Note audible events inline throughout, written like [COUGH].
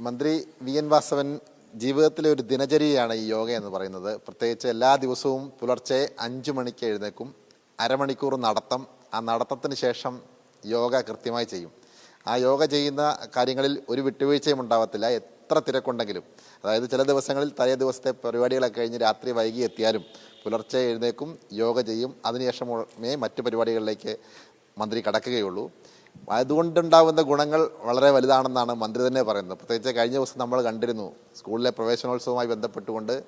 മന്ത്രി V N Vasavan ജീവിതത്തിലെ ഒരു ദിനചര്യയാണ് ഈ യോഗ എന്ന് പറയുന്നത്. പ്രത്യേകിച്ച് എല്ലാ ദിവസവും പുലർച്ചെ അഞ്ചു മണിക്ക് എഴുന്നേക്കും അരമണിക്കൂർ നടത്തം. ആ നടത്തത്തിന് ശേഷം യോഗ കൃത്യമായി ചെയ്യും. ആ യോഗ ചെയ്യുന്ന കാര്യങ്ങളിൽ ഒരു വിട്ടുവീഴ്ചയും ഉണ്ടാവത്തില്ല. എത്ര തിരക്കുണ്ടെങ്കിലും. അതായത് ചില ദിവസങ്ങളിൽ തലേ ദിവസത്തെ പരിപാടികളൊക്കെ കഴിഞ്ഞ് രാത്രി വൈകി എത്തിയാലും പുലർച്ചെ എഴുന്നേക്കും യോഗ ചെയ്യും. അതിനുശേഷമേ മറ്റു പരിപാടികളിലേക്ക് മന്ത്രി കടക്കുകയുള്ളൂ. അതുകൊണ്ടുണ്ടാകുന്ന ഗുണങ്ങൾ വളരെ വലുതാണെന്നാണ് മന്ത്രി തന്നെ പറയുന്നത്. പ്രത്യേകിച്ച് കഴിഞ്ഞ ദിവസം നമ്മൾ കണ്ടിരുന്നു സ്കൂളിലെ പ്രവേശനോത്സവവുമായി ബന്ധപ്പെട്ടുകൊണ്ട്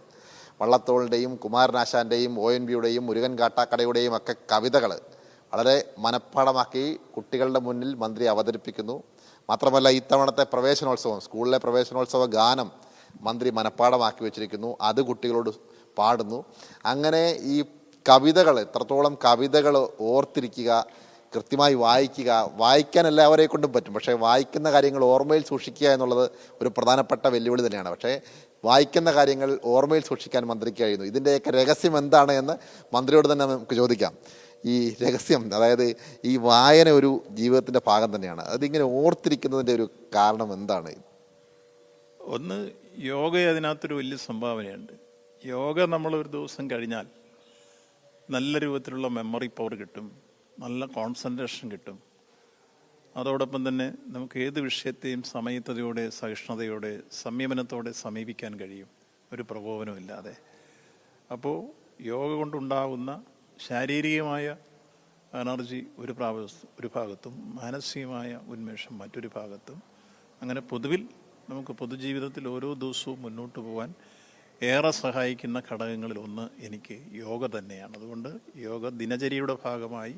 വള്ളത്തോളിന്റെയും കുമാരനാശാന്റെയും ഒ എൻ ബിയുടെയും മുരുകൻ കാട്ടാക്കടയുടെയും ഒക്കെ കവിതകൾ വളരെ മനഃപ്പാടമാക്കി കുട്ടികളുടെ മുന്നിൽ മന്ത്രി അവതരിപ്പിക്കുന്നു. മാത്രമല്ല ഇത്തവണത്തെ പ്രവേശനോത്സവം സ്കൂളിലെ പ്രവേശനോത്സവ ഗാനം മന്ത്രി മനഃപ്പാടമാക്കി വെച്ചിരിക്കുന്നു. അത് കുട്ടികളോട് പാടുന്നു. അങ്ങനെ ഈ കവിതകൾ എത്രത്തോളം കവിതകൾ ഓർത്തിരിക്കുക കൃത്യമായി വായിക്കുക വായിക്കാൻ എല്ലാവരെ കൊണ്ടും പറ്റും. പക്ഷേ വായിക്കുന്ന കാര്യങ്ങൾ ഓർമ്മയിൽ സൂക്ഷിക്കുക എന്നുള്ളത് ഒരു പ്രധാനപ്പെട്ട വെല്ലുവിളി തന്നെയാണ്. പക്ഷേ വായിക്കുന്ന കാര്യങ്ങൾ ഓർമ്മയിൽ സൂക്ഷിക്കാൻ മന്ത്രിക്ക് കഴിയുന്നു. ഇതിന്റെയൊക്കെ രഹസ്യം എന്താണ് എന്ന് മന്ത്രിയോട് തന്നെ നമുക്ക് ചോദിക്കാം. ഈ രഹസ്യം അതായത് ഈ വായന ഒരു ജീവിതത്തിന്റെ ഭാഗം തന്നെയാണ്. അതിങ്ങനെ ഓർത്തിരിക്കുന്നതിന്റെ ഒരു കാരണം എന്താണ്? ഒന്ന് യോഗ അതിനകത്തൊരു വലിയ സംഭാവനയുണ്ട്. യോഗ നമ്മൾ ഒരു ദിവസം കഴിഞ്ഞാൽ നല്ല രൂപത്തിലുള്ള മെമ്മറി പവർ കിട്ടും. നല്ല കോൺസെൻട്രേഷൻ കിട്ടും. അതോടൊപ്പം തന്നെ നമുക്ക് ഏത് വിഷയത്തെയും സമയത്തതയോടെ സഹിഷ്ണുതയോടെ സംയമനത്തോടെ സമീപിക്കാൻ കഴിയും. ഒരു പ്രകോപനമില്ലാതെ അപ്പോൾ യോഗ കൊണ്ടുണ്ടാകുന്ന ശാരീരികമായ എനർജി ഒരു പ്രാവ ഒരു ഭാഗത്തും മാനസികമായ ഉന്മേഷം മറ്റൊരു ഭാഗത്തും. അങ്ങനെ പൊതുവിൽ നമുക്ക് പൊതുജീവിതത്തിൽ ഓരോ ദിവസവും മുന്നോട്ട് പോകാൻ ഏറെ സഹായിക്കുന്ന ഘടകങ്ങളിൽ ഒന്ന് എനിക്ക് യോഗ തന്നെയാണ്. അതുകൊണ്ട് യോഗ ദിനചര്യയുടെ ഭാഗമായി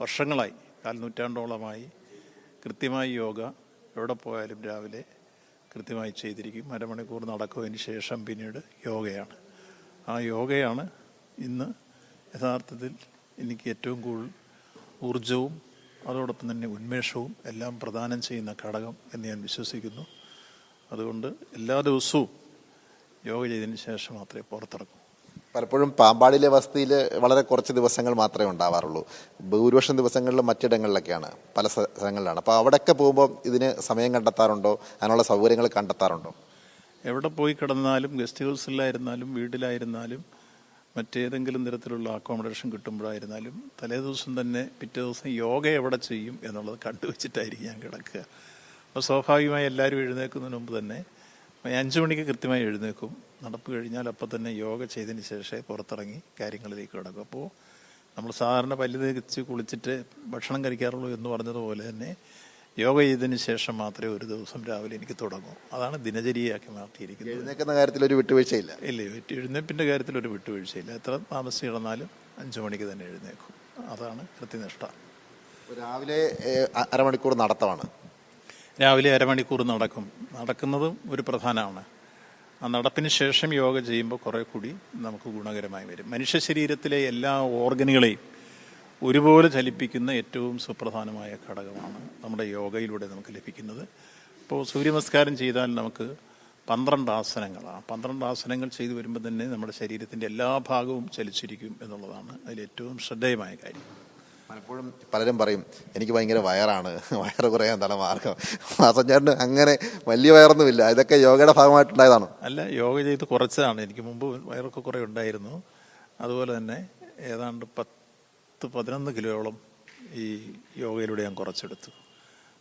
വർഷങ്ങളായി കാൽനൂറ്റാണ്ടോളമായി കൃത്യമായി യോഗ എവിടെ പോയാലും രാവിലെ കൃത്യമായി ചെയ്തിരിക്കും. അരമണിക്കൂർ നടക്കുന്നതിന് ശേഷം പിന്നീട് യോഗയാണ്. ആ യോഗയാണ് ഇന്ന് യഥാർത്ഥത്തിൽ എനിക്ക് ഏറ്റവും കൂടുതൽ ഊർജവും അതോടൊപ്പം തന്നെ ഉന്മേഷവും എല്ലാം പ്രദാനം ചെയ്യുന്ന ഘടകം എന്ന് ഞാൻ വിശ്വസിക്കുന്നു. അതുകൊണ്ട് എല്ലാ ദിവസവും യോഗ ചെയ്തതിന് ശേഷം മാത്രമേ പുറത്തിറങ്ങൂ. പലപ്പോഴും പാമ്പാടിയിലെ വസതിയിൽ വളരെ കുറച്ച് ദിവസങ്ങൾ മാത്രമേ ഉണ്ടാവാറുള്ളൂ. ഭൂരിപക്ഷം ദിവസങ്ങളിൽ മറ്റിടങ്ങളിലൊക്കെയാണ് പല സ്ഥ- സ്ഥലങ്ങളിലാണ്. അപ്പോൾ അവിടെയൊക്കെ പോകുമ്പോൾ ഇതിന് സമയം കണ്ടെത്താറുണ്ടോ? അതിനുള്ള സൗകര്യങ്ങൾ കണ്ടെത്താറുണ്ടോ? എവിടെ പോയി കിടന്നാലും ഗസ്റ്റ് ഹൗസിലായിരുന്നാലും വീട്ടിലായിരുന്നാലും മറ്റേതെങ്കിലും തരത്തിലുള്ള അക്കോമഡേഷൻ കിട്ടുമ്പോഴായിരുന്നാലും തലേ ദിവസം തന്നെ പിറ്റേ ദിവസം യോഗ എവിടെ ചെയ്യും എന്നുള്ളത് കണ്ടുവച്ചിട്ടായിരിക്കും ഞാൻ കിടക്കുക. അപ്പോൾ സ്വാഭാവികമായി എല്ലാവരും എഴുന്നേൽക്കുന്നതിന് മുമ്പ് തന്നെ അഞ്ച് മണിക്ക് കൃത്യമായി എഴുന്നേക്കും നടപ്പ് കഴിഞ്ഞാൽ അപ്പം തന്നെ യോഗ ചെയ്തതിന് ശേഷമേ പുറത്തിറങ്ങി കാര്യങ്ങളിലേക്ക് കിടക്കും. അപ്പോൾ നമ്മൾ സാധാരണ പല്ല് തേച്ച് കുളിച്ചിട്ട് ഭക്ഷണം കഴിക്കാറുള്ളൂ എന്ന് പറഞ്ഞതുപോലെ തന്നെ യോഗ ചെയ്തതിന് ശേഷം മാത്രമേ ഒരു ദിവസം രാവിലെ എനിക്ക് തുടങ്ങൂ. അതാണ് ദിനചര്യയാക്കി മാറ്റിയിരിക്കുന്നത്. എഴുന്നേക്കുന്ന കാര്യത്തിൽ ഒരു വിട്ടുവീഴ്ചയില്ല. ഇല്ല എഴുന്നേപ്പിന്റെ കാര്യത്തിൽ ഒരു വിട്ടുവീഴ്ചയില്ല. എത്ര താമസിച്ച് കിടന്നാലും അഞ്ചു മണിക്ക് തന്നെ എഴുന്നേക്കും അതാണ് കൃത്യനിഷ്ഠ. രാവിലെ അരമണിക്കൂർ നടത്തമാണ്. രാവിലെ അരമണിക്കൂർ നടക്കും. നടക്കുന്നതും ഒരു പ്രധാനമാണ്. ആ നടപ്പിന് ശേഷം യോഗ ചെയ്യുമ്പോൾ കുറേ കൂടി നമുക്ക് ഗുണകരമായി വരും. മനുഷ്യ ശരീരത്തിലെ എല്ലാ ഓർഗനുകളെയും ഒരുപോലെ ചലിപ്പിക്കുന്ന ഏറ്റവും സുപ്രധാനമായ ഘടകമാണ് നമ്മുടെ യോഗയിലൂടെ നമുക്ക് ലഭിക്കുന്നത്. ഇപ്പോൾ സൂര്യനമസ്കാരം ചെയ്താൽ നമുക്ക് പന്ത്രണ്ട് ആസനങ്ങളാണ് പന്ത്രണ്ട് ആസനങ്ങൾ ചെയ്തു വരുമ്പോൾ തന്നെ നമ്മുടെ ശരീരത്തിന്റെ എല്ലാ ഭാഗവും ചലിച്ചിരിക്കും എന്നുള്ളതാണ് അതിലേറ്റവും ശ്രദ്ധേയമായ കാര്യം. പലപ്പോഴും പലരും പറയും എനിക്ക് ഭയങ്കര വയറാണ് [LAUGHS] വയറ് കുറയാൻ തല മാർഗം. മാസഞ്ചാറിന് അങ്ങനെ വലിയ വയറൊന്നുമില്ല. ഇതൊക്കെ യോഗയുടെ ഭാഗമായിട്ടുണ്ടായതാണ്. അല്ല യോഗ ചെയ്ത് കുറച്ചതാണ്. എനിക്ക് മുമ്പ് വയറൊക്കെ കുറേ ഉണ്ടായിരുന്നു. അതുപോലെ തന്നെ ഏതാണ്ട് പത്ത് പതിനൊന്ന് കിലോയോളം ഈ യോഗയിലൂടെ ഞാൻ കുറച്ചെടുത്തു.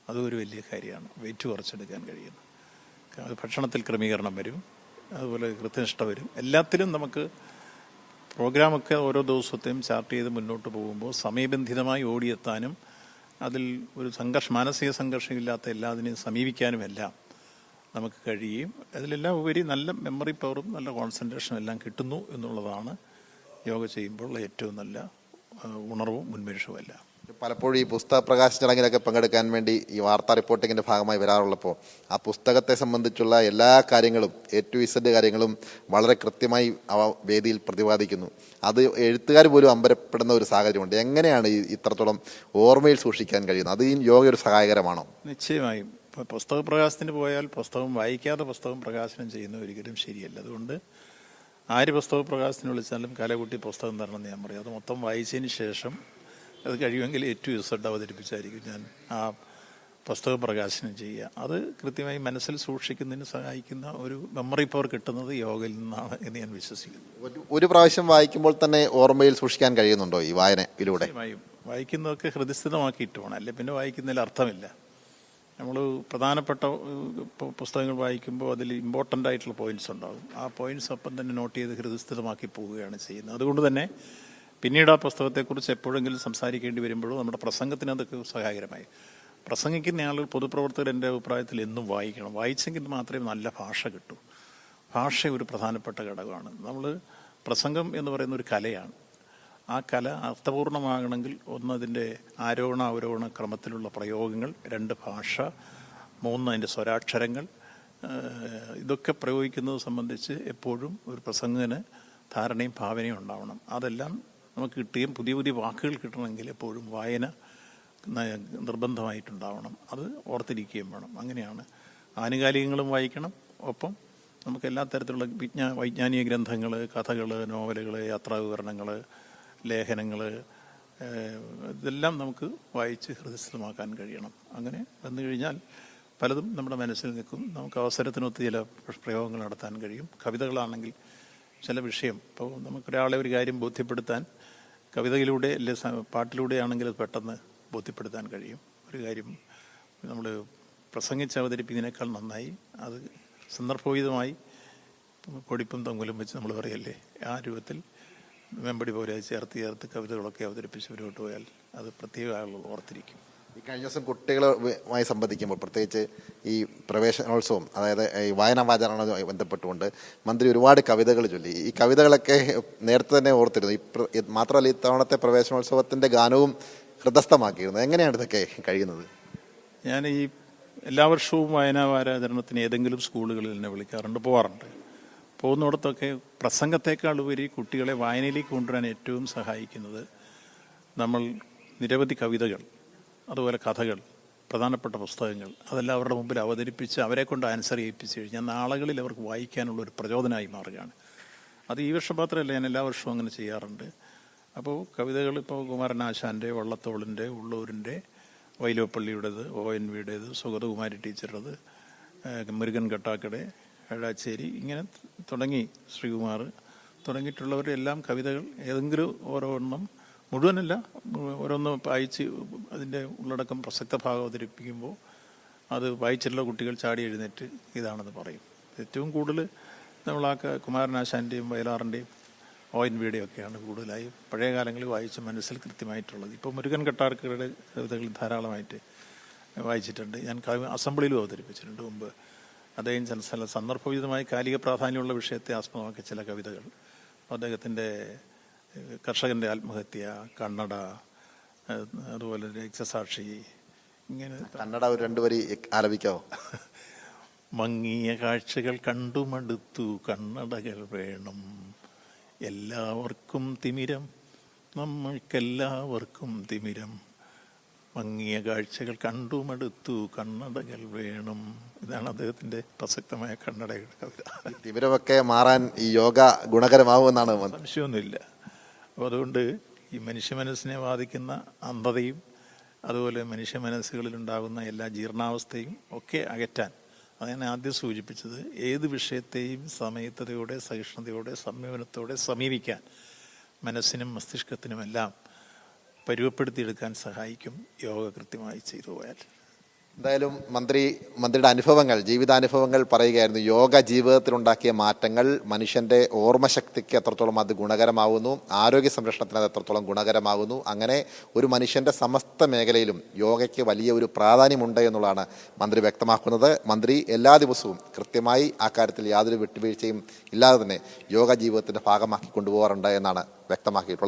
അതും ഒരു വലിയ കാര്യമാണ്. വെയിറ്റ് കുറച്ചെടുക്കാൻ കഴിയുന്നു. ഭക്ഷണത്തിൽ ക്രമീകരണം വരും. അതുപോലെ കൃത്യനിഷ്ഠ വരും. എല്ലാത്തിലും നമുക്ക് പ്രോഗ്രാമൊക്കെ ഓരോ ദിവസത്തെയും ചാർട്ട് ചെയ്ത് മുന്നോട്ട് പോകുമ്പോൾ സമയബന്ധിതമായി ഓടിയെത്താനും അതിൽ ഒരു സംഘർഷ മാനസിക സംഘർഷമില്ലാത്ത എല്ലാതിനെയും സമീപിക്കാനും എല്ലാം നമുക്ക് കഴിയും അതിലെല്ലാം ഉപരി നല്ല മെമ്മറി പവറും നല്ല കോൺസെൻട്രേഷനും എല്ലാം കിട്ടുന്നു എന്നുള്ളതാണ് യോഗ ചെയ്യുമ്പോൾ ഏറ്റവും നല്ല ഉണർവും ഉന്മേഷവും എല്ലാം. പലപ്പോഴും ഈ പുസ്തക പ്രകാശന ചടങ്ങിലൊക്കെ പങ്കെടുക്കാൻ വേണ്ടി ഈ വാർത്താ റിപ്പോർട്ടിങ്ങിന്റെ ഭാഗമായി വരാറുള്ളപ്പോൾ ആ പുസ്തകത്തെ സംബന്ധിച്ചുള്ള എല്ലാ കാര്യങ്ങളും എ ടു ഇസഡ് കാര്യങ്ങളും വളരെ കൃത്യമായി അവ വേദിയിൽ പ്രതിപാദിക്കുന്നു. അത് എഴുത്തുകാർ പോലും അമ്പരപ്പെടുന്ന ഒരു സാഹചര്യമുണ്ട്. എങ്ങനെയാണ് ഈ ഇത്രത്തോളം ഓർമ്മയിൽ സൂക്ഷിക്കാൻ കഴിയുന്നത്? അത് ഈ യോഗ ഒരു സഹായകരമാണോ? നിശ്ചയമായും. ഇപ്പോൾ പുസ്തക പ്രകാശത്തിന് പോയാൽ പുസ്തകം വായിക്കാതെ പുസ്തകം പ്രകാശനം ചെയ്യുന്ന ഒരിക്കലും ശരിയല്ല. അതുകൊണ്ട് ആര് പുസ്തക പ്രകാശനം വിളിച്ചാലും കലകുട്ടി പുസ്തകം തരണം എന്ന് ഞാൻ പറയും. അത് മൊത്തം വായിച്ചതിന് ശേഷം അത് കഴിയുമെങ്കിൽ ഏറ്റവും ഇസഡ് അവതരിപ്പിച്ചായിരിക്കും ഞാൻ ആ പുസ്തക പ്രകാശനം ചെയ്യുക. അത് കൃത്യമായി മനസ്സിൽ സൂക്ഷിക്കുന്നതിന് സഹായിക്കുന്ന ഒരു മെമ്മറി പവർ കിട്ടുന്നത് യോഗയിൽ നിന്നാണ് എന്ന് ഞാൻ വിശ്വസിക്കുന്നു. ഒരു- പ്രാവശ്യം വായിക്കുമ്പോൾ തന്നെ ഓർമ്മയിൽ സൂക്ഷിക്കാൻ കഴിയുന്നുണ്ടോ ഈ വായനയിലൂടെ? ഇതിലൂടെ വായിക്കുന്നതൊക്കെ ഹൃദയസ്ഥിതമാക്കിയിട്ട് പോകണം. അല്ലെ? പിന്നെ വായിക്കുന്നതിൽ അർത്ഥമില്ല. നമ്മൾ പ്രധാനപ്പെട്ട പുസ്തകങ്ങൾ വായിക്കുമ്പോൾ അതിൽ ഇമ്പോർട്ടന്റ് ആയിട്ടുള്ള പോയിന്റ്സ് ഉണ്ടാകും. ആ പോയിന്റ്സ് ഒപ്പം തന്നെ നോട്ട് ചെയ്ത് ഹൃദയസ്ഥിതമാക്കി പോവുകയാണ് ചെയ്യുന്നത്. അതുകൊണ്ട് തന്നെ പിന്നീട് ആ പുസ്തകത്തെക്കുറിച്ച് എപ്പോഴെങ്കിലും സംസാരിക്കേണ്ടി വരുമ്പോഴും നമ്മുടെ പ്രസംഗത്തിന് അതൊക്കെ സഹായകരമായി. പ്രസംഗിക്കുന്ന ആളുകൾ പൊതുപ്രവർത്തകർ എന്റെ അഭിപ്രായത്തിൽ എന്നും വായിക്കണം. വായിച്ചെങ്കിൽ മാത്രമേ നല്ല ഭാഷ കിട്ടൂ. ഭാഷ ഒരു പ്രധാനപ്പെട്ട ഘടകമാണ്. നമ്മൾ പ്രസംഗം എന്ന് പറയുന്ന ഒരു കലയാണ്. ആ കല അർത്ഥപൂർണമാകണമെങ്കിൽ ഒന്ന് അതിന്റെ ആരോഹണ അവരോഹണ ക്രമത്തിലുള്ള പ്രയോഗങ്ങൾ രണ്ട് ഭാഷ മൂന്ന് അതിന്റെ സ്വരാക്ഷരങ്ങൾ ഇതൊക്കെ പ്രയോഗിക്കുന്നത് സംബന്ധിച്ച് എപ്പോഴും ഒരു പ്രസംഗത്തിന് ധാരണയും ഭാവനയും ഉണ്ടാവണം. അതെല്ലാം നമുക്ക് കിട്ടുകയും പുതിയ പുതിയ വാക്കുകൾ കിട്ടണമെങ്കിൽ എപ്പോഴും വായന നിർബന്ധമായിട്ടുണ്ടാവണം. അത് ഓർത്തിരിക്കുകയും വേണം. അങ്ങനെയാണ് ആനുകാലികങ്ങളും വായിക്കണം. ഒപ്പം നമുക്ക് എല്ലാ തരത്തിലുള്ള വിജ്ഞാ വൈജ്ഞാനിക ഗ്രന്ഥങ്ങൾ കഥകൾ നോവലുകൾ യാത്രാവിവരണങ്ങൾ ലേഖനങ്ങൾ ഇതെല്ലാം നമുക്ക് വായിച്ച് ഹൃദയസ്ഥമാക്കാൻ കഴിയണം. അങ്ങനെ വന്നു കഴിഞ്ഞാൽ പലതും നമ്മുടെ മനസ്സിൽ നിൽക്കും. നമുക്ക് അവസരത്തിനൊത്ത് ചില പ്രയോഗങ്ങൾ നടത്താൻ കഴിയും. കവിതകളാണെങ്കിൽ ചില വിഷയം. ഇപ്പോൾ നമുക്കൊരാളെ ഒരു കാര്യം ബോധ്യപ്പെടുത്താൻ കവിതയിലൂടെ അല്ലെ പാട്ടിലൂടെ ആണെങ്കിൽ അത് പെട്ടെന്ന് ബോധ്യപ്പെടുത്താൻ കഴിയും. ഒരു കാര്യം നമ്മൾ പ്രസംഗിച്ച് അവതരിപ്പിക്കുന്നതിനേക്കാൾ നന്നായി അത് സന്ദർഭോചിതമായി പൊടിപ്പും തൊങ്ങലും വെച്ച് നമ്മൾ പറയല്ലേ? ആ രൂപത്തിൽ വെമ്പടി പോലെ ചേർത്ത് ചേർത്ത് കവിതകളൊക്കെ അവതരിപ്പിച്ച് മുന്നോട്ട് പോയാൽ അത് പ്രത്യേക ആളുകൾ ഓർത്തിരിക്കും. ഈ കഴിഞ്ഞ ദിവസം കുട്ടികളുമായി സംബന്ധിക്കുമ്പോൾ പ്രത്യേകിച്ച് ഈ പ്രവേശനോത്സവം അതായത് ഈ വായനാ വാചാരണവുമായി ബന്ധപ്പെട്ടുകൊണ്ട് മന്ത്രി ഒരുപാട് കവിതകൾ ചൊല്ലി. ഈ കവിതകളൊക്കെ നേരത്തെ തന്നെ ഓർത്തിരുന്നു. ഈ മാത്രമല്ല ഈ മാത്രമല്ല ഇത്തവണത്തെ പ്രവേശനോത്സവത്തിന്റെ ഗാനവും ഹൃദസ്ഥമാക്കിയിരുന്നു. എങ്ങനെയാണ് ഇതൊക്കെ കഴിയുന്നത്? ഞാൻ ഈ എല്ലാ വർഷവും വായനാ വാരാചരണത്തിന് ഏതെങ്കിലും സ്കൂളുകളിൽ എന്നെ വിളിക്കാറുണ്ട് പോവാറുണ്ട്. പോകുന്നിടത്തൊക്കെ പ്രസംഗത്തേക്കാൾ ഉപരി കുട്ടികളെ വായനയിലേക്ക് കൊണ്ടുവരാൻ ഏറ്റവും സഹായിക്കുന്നത് നമ്മൾ നിരവധി കവിതകൾ അതുപോലെ കഥകൾ പ്രധാനപ്പെട്ട പുസ്തകങ്ങൾ അതെല്ലാം അവരുടെ മുമ്പിൽ അവതരിപ്പിച്ച് അവരെ കൊണ്ട് ആൻസർ ചെയ്യിപ്പിച്ച് കഴിഞ്ഞാൽ നാളുകളിൽ അവർക്ക് വായിക്കാനുള്ള ഒരു പ്രചോദനമായി മാറുകയാണ്. അത് ഈ വർഷം മാത്രമല്ല ഞാൻ എല്ലാ വർഷവും അങ്ങനെ ചെയ്യാറുണ്ട്. അപ്പോൾ കവിതകൾ ഇപ്പോൾ കുമാരനാശാന്റെ വള്ളത്തോളിന്റെ ഉള്ളൂരിന്റെ വൈലോപ്പള്ളിയുടേത് ഒ എൻ വിയുടേത് സുഗതകുമാരി ടീച്ചറുടേത് മുരുകൻ കട്ടാക്കടെ ഏഴാച്ചേരി ഇങ്ങനെ തുടങ്ങി ശ്രീകുമാർ. തുടങ്ങിയിട്ടുള്ളവരുടെ എല്ലാം കവിതകൾ ഏതെങ്കിലും ഓരോന്നും മുഴുവനല്ല ഓരോന്ന് വായിച്ച് അതിന്റെ ഉള്ളടക്കം പ്രസക്ത ഭാഗം അവതരിപ്പിക്കുമ്പോൾ അത് വായിച്ചിട്ടുള്ള കുട്ടികൾ ചാടി എഴുന്നേറ്റ് ഇതാണെന്ന് പറയും. ഏറ്റവും കൂടുതൽ നമ്മൾ ആ കുമാരനാശാന്റെയും വയലാറിന്റെയും ഒ എൻ വിയുടെയും ഒക്കെയാണ് കൂടുതലായി പഴയ കാലങ്ങളിൽ വായിച്ച മനസ്സിൽ കൃത്യമായിട്ടുള്ളത്. ഇപ്പോൾ മുരുകൻ കട്ടാർക്കരുടെ കവിതകൾ ധാരാളമായിട്ട് വായിച്ചിട്ടുണ്ട്. ഞാൻ അസംബ്ലിയിലും അവതരിപ്പിച്ചിട്ടുണ്ട് മുമ്പ്. അദ്ദേഹം ചില ചില സന്ദർഭോചിതമായി കാലിക പ്രാധാന്യമുള്ള വിഷയത്തെ ആസ്പദമാക്കിയ ചില കവിതകൾ. അദ്ദേഹത്തിന്റെ കർഷകന്റെ ആത്മഹത്യ കണ്ണട അതുപോലെ രക്തസാക്ഷി ഇങ്ങനെ കന്നഡ ഒരു രണ്ടു വരി ആലപിക്കാവോ? [LAUGHS] മങ്ങിയ കാഴ്ചകൾ കണ്ടുമടുത്തു കണ്ണടകൾ വേണം എല്ലാവർക്കും തിമിരം നമ്മൾക്കെല്ലാവർക്കും തിമിരം. മങ്ങിയ കാഴ്ചകൾ കണ്ടുമടുത്തു. കണ്ണടകൾ വേണം. ഇതാണ് അദ്ദേഹത്തിന്റെ പ്രസക്തമായ കണ്ണടയുടെ കവിത. ഇവരൊക്കെ മാറാൻ ഈ യോഗ ഗുണകരമാവുമെന്നാണ് സംശയമൊന്നുമില്ല. അപ്പോൾ അതുകൊണ്ട് ഈ മനുഷ്യ മനസ്സിനെ ബാധിക്കുന്ന അന്ധതയും അതുപോലെ മനുഷ്യ മനസ്സുകളിലുണ്ടാകുന്ന എല്ലാ ജീർണാവസ്ഥയും ഒക്കെ അകറ്റാൻ അതാണ് ആദ്യം സൂചിപ്പിച്ചത് ഏത് വിഷയത്തെയും സമയത്തതയോടെ സഹിഷ്ണുതയോടെ സംയമനത്തോടെ സമീപിക്കാൻ മനസ്സിനും മസ്തിഷ്കത്തിനുമെല്ലാം പരുവപ്പെടുത്തിയെടുക്കാൻ സഹായിക്കും. യോഗ കൃത്യമായി ചെയ്തു പോയാൽ. എന്തായാലും മന്ത്രി മന്ത്രിയുടെ അനുഭവങ്ങൾ ജീവിതാനുഭവങ്ങൾ പറയുകയായിരുന്നു. യോഗ ജീവിതത്തിലുണ്ടാക്കിയ മാറ്റങ്ങൾ മനുഷ്യന്റെ ഓർമ്മശക്തിക്ക് എത്രത്തോളം അത് ഗുണകരമാവുന്നു. ആരോഗ്യ സംരക്ഷണത്തിന് അത് എത്രത്തോളം ഗുണകരമാകുന്നു അങ്ങനെ ഒരു മനുഷ്യന്റെ സമസ്ത മേഖലയിലും യോഗയ്ക്ക് വലിയ ഒരു പ്രാധാന്യമുണ്ട് എന്നുള്ളതാണ് മന്ത്രി വ്യക്തമാക്കുന്നത്. മന്ത്രി എല്ലാ ദിവസവും കൃത്യമായി ആ കാര്യത്തിൽ യാതൊരു വിട്ടുവീഴ്ചയും ഇല്ലാതെ തന്നെ യോഗ ജീവിതത്തിന്റെ ഭാഗമാക്കി കൊണ്ടുപോകാറുണ്ട് എന്നാണ് വ്യക്തമാക്കിയിട്ടുള്ളത്.